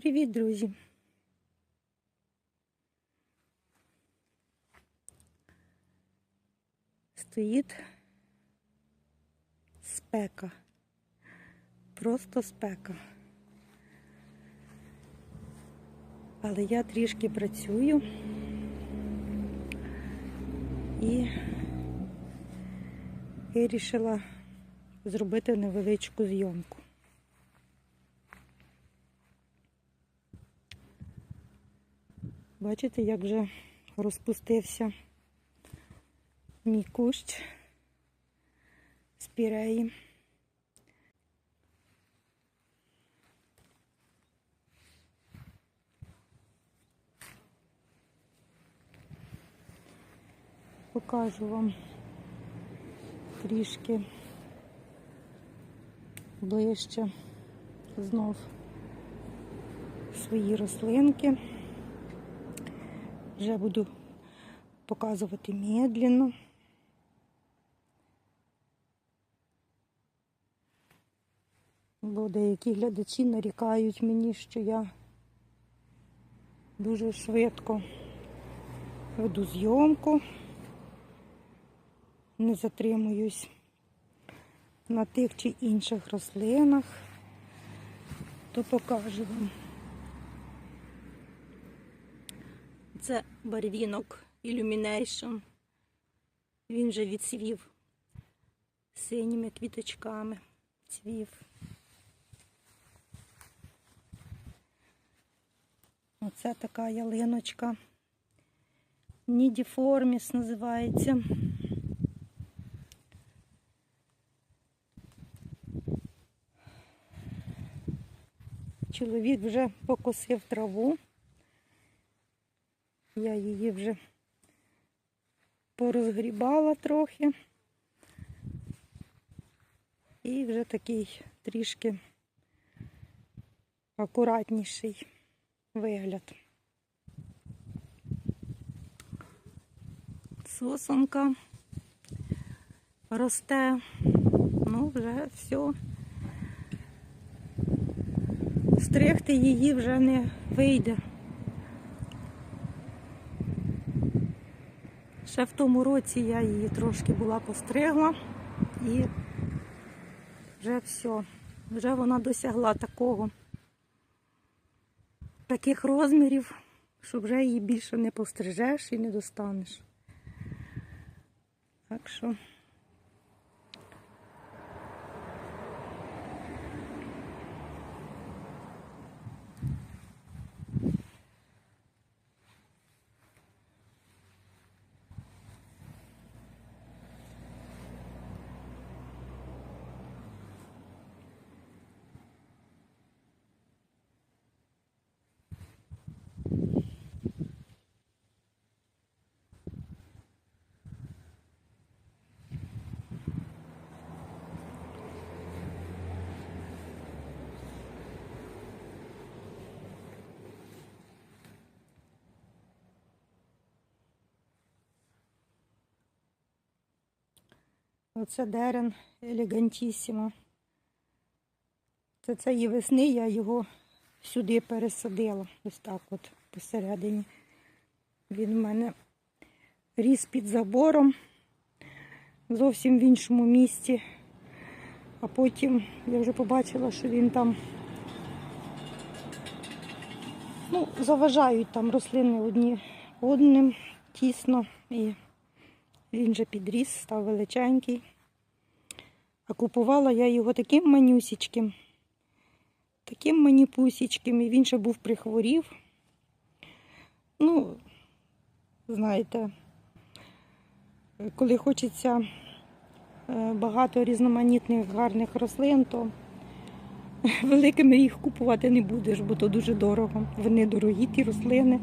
Привіт, друзі! Стоїть спека. Просто спека. Але я трішки працюю і вирішила зробити невеличку зйомку. Бачите, як вже розпустився мій кущ спіреї. Покажу вам трішки ближче знов свої рослинки. Вже буду показувати медленно. Бо деякі глядачі нарікають мені, що я дуже швидко веду зйомку, не затримуюсь на тих чи інших рослинах, то покажу вам. Це барвінок Illumination. Він вже відсвів синіми квіточками. Цвів. Оце така ялиночка. Нідіформіс називається. Чоловік вже покосив траву. Я її вже порозгрібала трохи. І вже такий трішки акуратніший вигляд. Сосонка росте, ну вже все. Стригти її вже не вийде. Ще в тому році я її трошки була постригла і вже все, вже вона досягла такого, таких розмірів, що вже її більше не пострижеш і не достанеш. Так що. Оце дерен елегантісімо. Це цієї весни я його сюди пересадила. Ось так от посередині. Він в мене ріс під забором, зовсім в іншому місці. А потім я вже побачила, що він там ну, заважають там рослини одні одним тісно. І він вже підріс, став величенький. А купувала я його таким манюсічким, таким маніпусічким, і він ще був прихворів. Ну, знаєте, коли хочеться е, багато різноманітних гарних рослин, то великими їх купувати не будеш, бо то дуже дорого. Вони дорогі, ті рослини.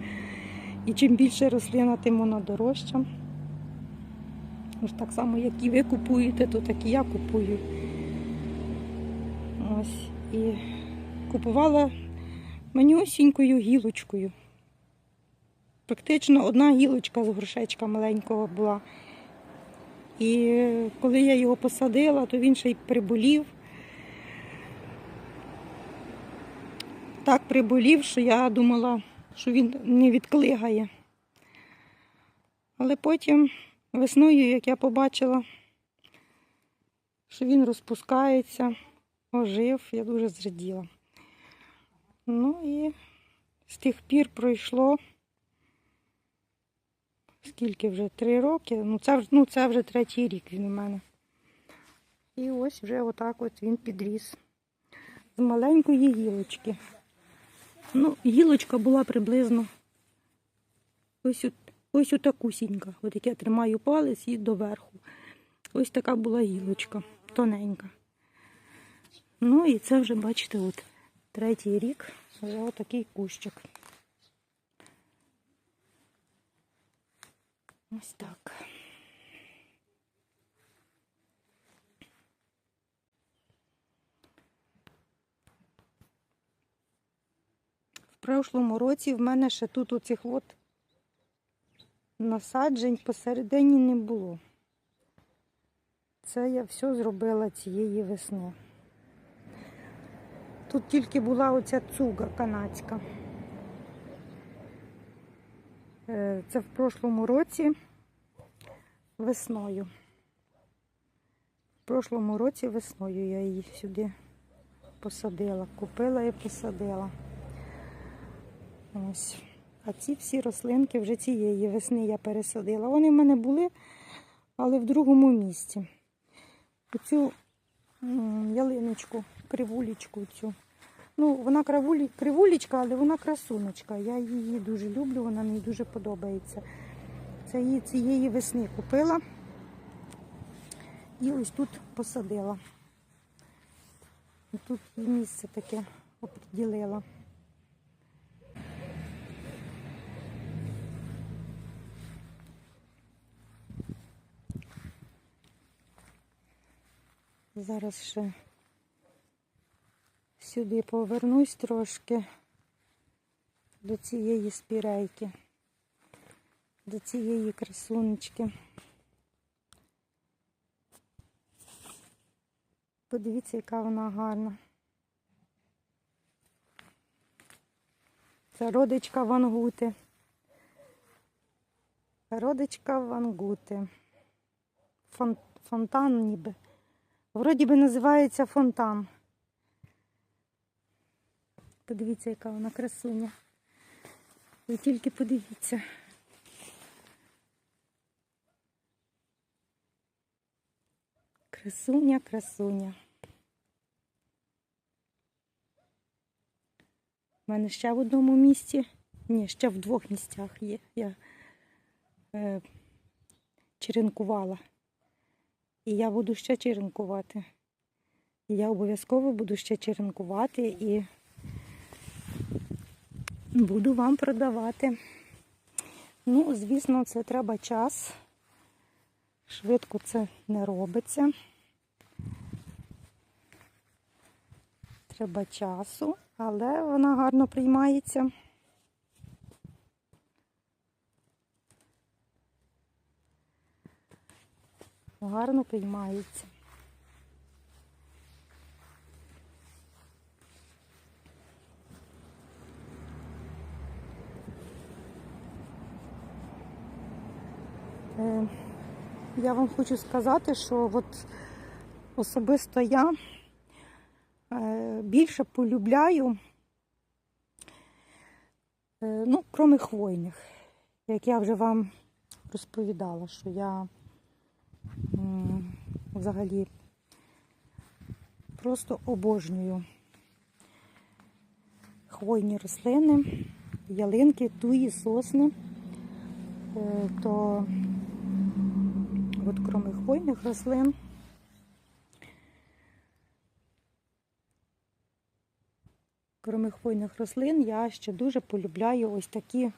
І чим більше рослина, тим вона дорожча. Ось так само, як і ви купуєте, то так і я купую. Ось. І купувала манюсінькою гілочкою. Практично одна гілочка з горшечка маленького була. І коли я його посадила, то він ще й приболів. так приболів, що я думала, що він не відклигає. Але потім весною, як я побачила, що він розпускається, ожив, я дуже зраділа. Ну і з тих пір пройшло скільки вже? Три роки. Ну це, ну, це вже третій рік він у мене. І ось вже отак от він підріс. З маленької гілочки. Ну, гілочка була приблизно ось, от, ось отакусінька. От як я тримаю палець і доверху. Ось така була гілочка, тоненька. Ну і це вже, бачите, от третій рік, вже отакий кущик. Ось так. В прошлому році в мене ще тут оцих от насаджень посередині не було. Це я все зробила цієї весни. Тут тільки була оця цуга канадська. Е, Це в прошлому році весною. В прошлому році весною я її сюди посадила. Купила і посадила. Ось. А ці всі рослинки вже цієї весни я пересадила. Вони в мене були, але в другому місці. Оцю ялиночку, кривулечку цю. Ну, вона кривулі, кривулечка, але вона красунечка. Я її дуже люблю, вона мені дуже подобається. Це її цієї весни купила і ось тут посадила. І тут місце таке оприділила. Зараз ще сюди повернусь трошки до цієї спірейки, до цієї красунечки. Подивіться, яка вона гарна. Це родичка вангути. Родичка вангути. Фон, фонтан ніби. Вроді би називається фонтан. Подивіться, яка вона красуня. Ви тільки подивіться. Красуня, красуня. У мене ще в одному місці. Ні, ще в двох місцях є. Я е, черенкувала. І я буду ще черенкувати. І я обов'язково буду ще черенкувати і буду вам продавати. Ну, звісно, це треба час. Швидко це не робиться. Треба часу, але вона гарно приймається. Гарно приймається. Е, Я вам хочу сказати, що от особисто я е, більше полюбляю, е, ну, крім хвойних, як я вже вам розповідала, що я взагалі просто обожнюю хвойні рослини, ялинки, туї, сосни, Е, то от крім хвойних рослин. Крім хвойних рослин, я ще дуже полюбляю ось такі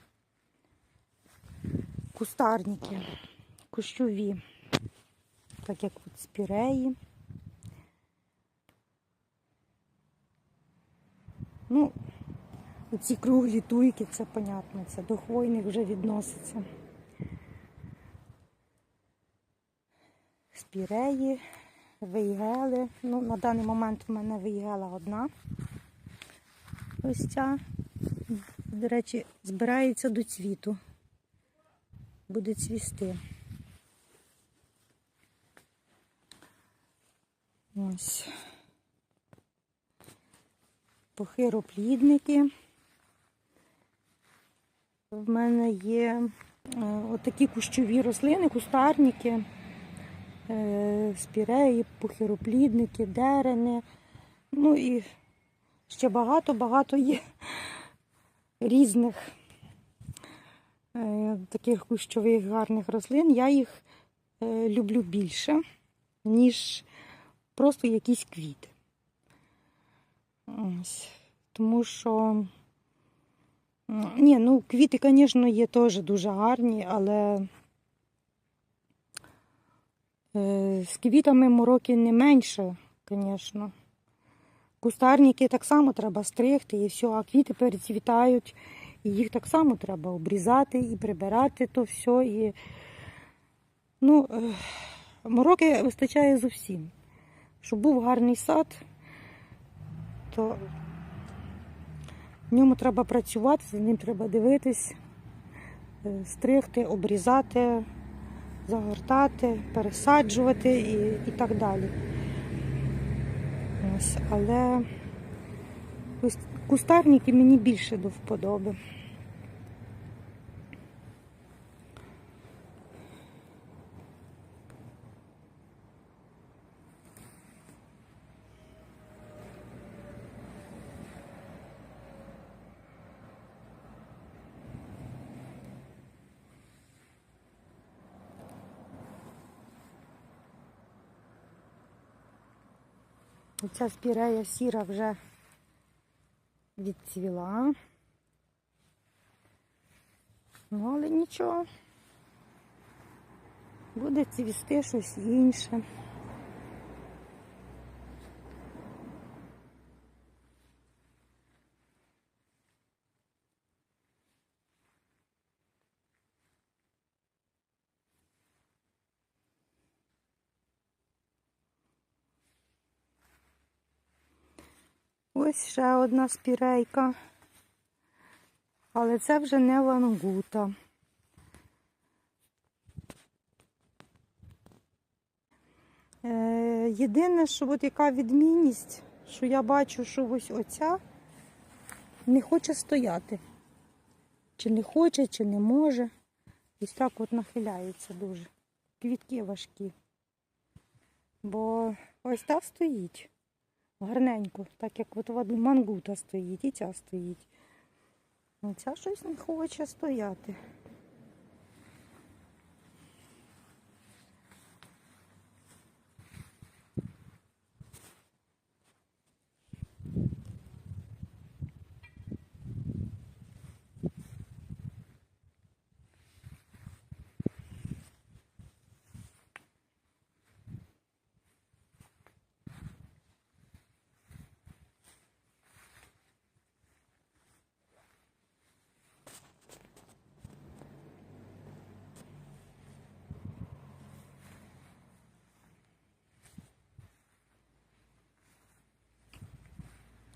кустарники, кущові, так як от спіреї. Ну, ці круглі туйки, це понятно, це до хвойних вже відноситься. Спіреї, вейгели. Ну, на даний момент в мене вейгела одна. Ось ця, до речі, збирається до цвіту. Буде цвісти. Ось. Похироплідники. В мене є е, отакі кущові рослини, кустарники, е, спіреї, похироплідники, дерени. Ну і ще багато-багато є різних е, таких кущових гарних рослин. Я їх люблю більше, ніж просто якісь квіти. Ось. Тому що, ні, ну, квіти, звісно, є теж дуже гарні, але е, з квітами мороки не менше, звісно. Кустарники так само треба стригти і все, а квіти перецвітають, і їх так само треба обрізати і прибирати то все. І... Ну, е, мороки вистачає зовсім. Щоб був гарний сад, то в ньому треба працювати, за ним треба дивитись, е, стригти, обрізати, загортати, пересаджувати і, і так далі. Ось, але кустарники мені більше до вподоби. Оця спірея сіра вже відцвіла. Ну, але нічого. Буде цвісти щось інше. Ось ще одна спірейка. Але це вже не лангута. Е, єдине, що от яка відмінність, що я бачу, що ось оця не хоче стояти. Чи не хоче, чи не може. Ось так от нахиляється дуже. Квітки важкі. Бо ось та стоїть гарненько, так як от мангута стоїть і ця стоїть. Ця щось не хоче стояти.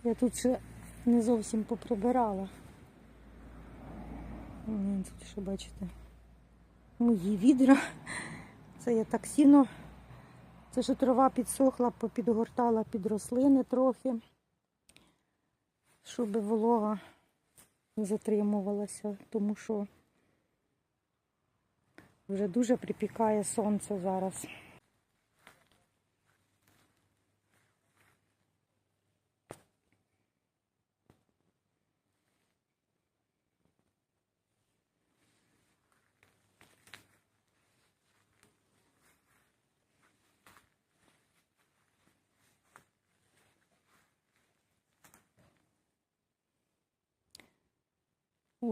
Я тут ще не зовсім поприбирала. Тут ще бачите. Мої відра. Це я так сіно. Це що трава підсохла, попідгортала під рослини трохи, щоб волога не затримувалася, тому що вже дуже припікає сонце зараз.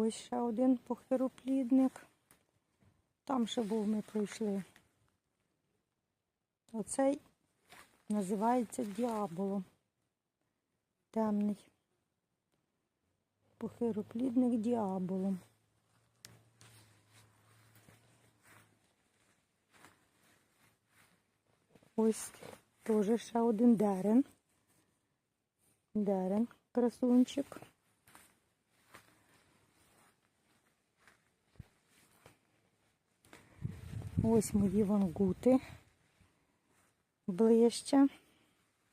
Ось ще один похироплідник. Там ще був ми пройшли. Оцей називається діаболом. Темний. Похироплідник діаболом. Ось теж ще один дерен. Дерен, красунчик. Ось мої вангути. Ближче.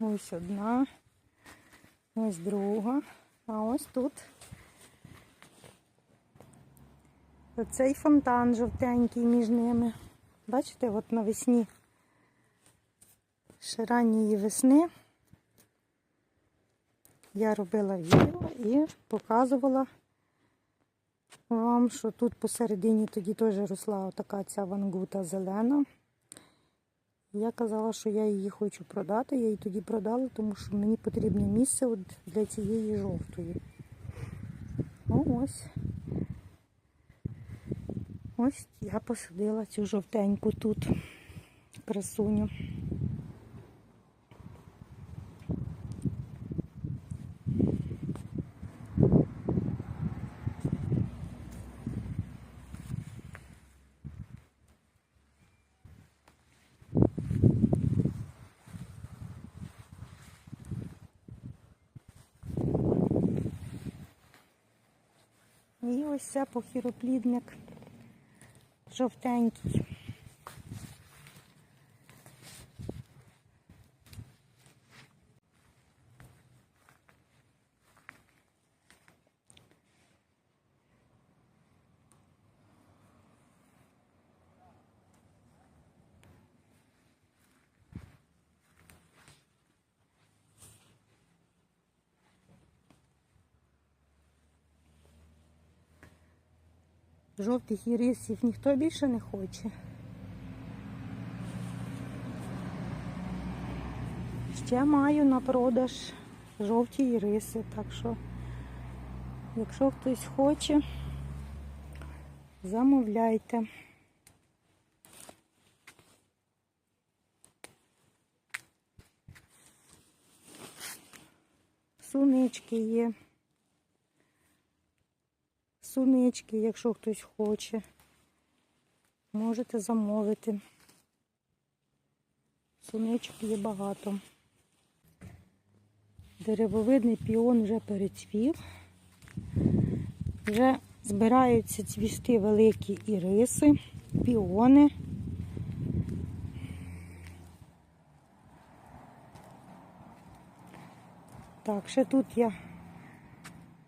Ось одна. Ось друга. А ось тут. Оцей фонтан жовтенький між ними. Бачите, от навесні. Ще ранньої весни я робила відео і показувала вам, що тут посередині тоді теж росла така ця вангута зелена. Я казала, що я її хочу продати. Я її тоді продала, тому що мені потрібне місце от для цієї жовтої. Ну ось. Ось я посадила цю жовтеньку тут красуню. Ось це похіроплідник жовтенький. Жовтих ірисів ніхто більше не хоче. Ще маю на продаж жовті іриси, так що, якщо хтось хоче, замовляйте. Сунички є. Сунички, якщо хтось хоче, можете замовити. Суничок є багато. Деревовидний піон вже перецвів. Вже збираються цвісти великі іриси, піони. Так, ще тут я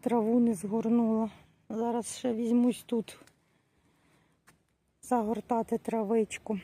траву не згорнула. Зараз ще візьмусь тут загортати травичку.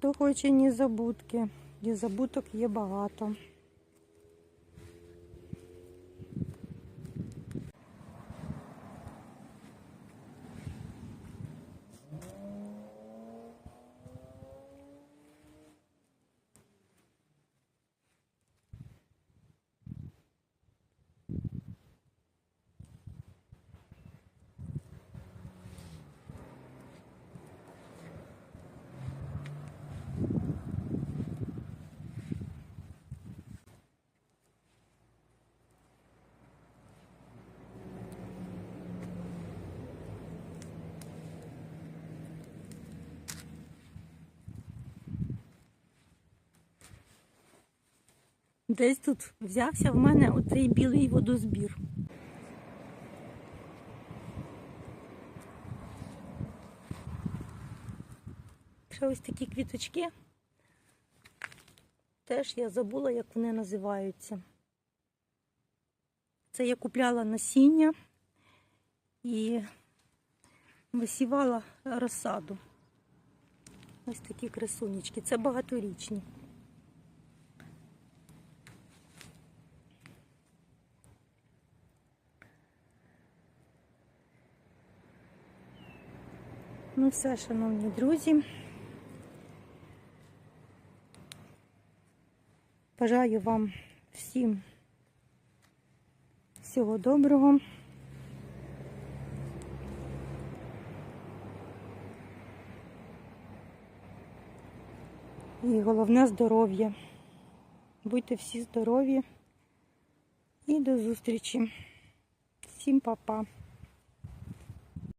Хто хоче незабудки, незабуток є багато. Десь тут взявся в мене оцей білий водозбір. Ще ось такі квіточки. Теж я забула, як вони називаються. Це я купляла насіння і висівала розсаду. Ось такі красунечки. Це багаторічні. Ну все, шановні друзі. Бажаю вам всім всього доброго. І головне здоров'я. Будьте всі здорові і до зустрічі. Всім па-па.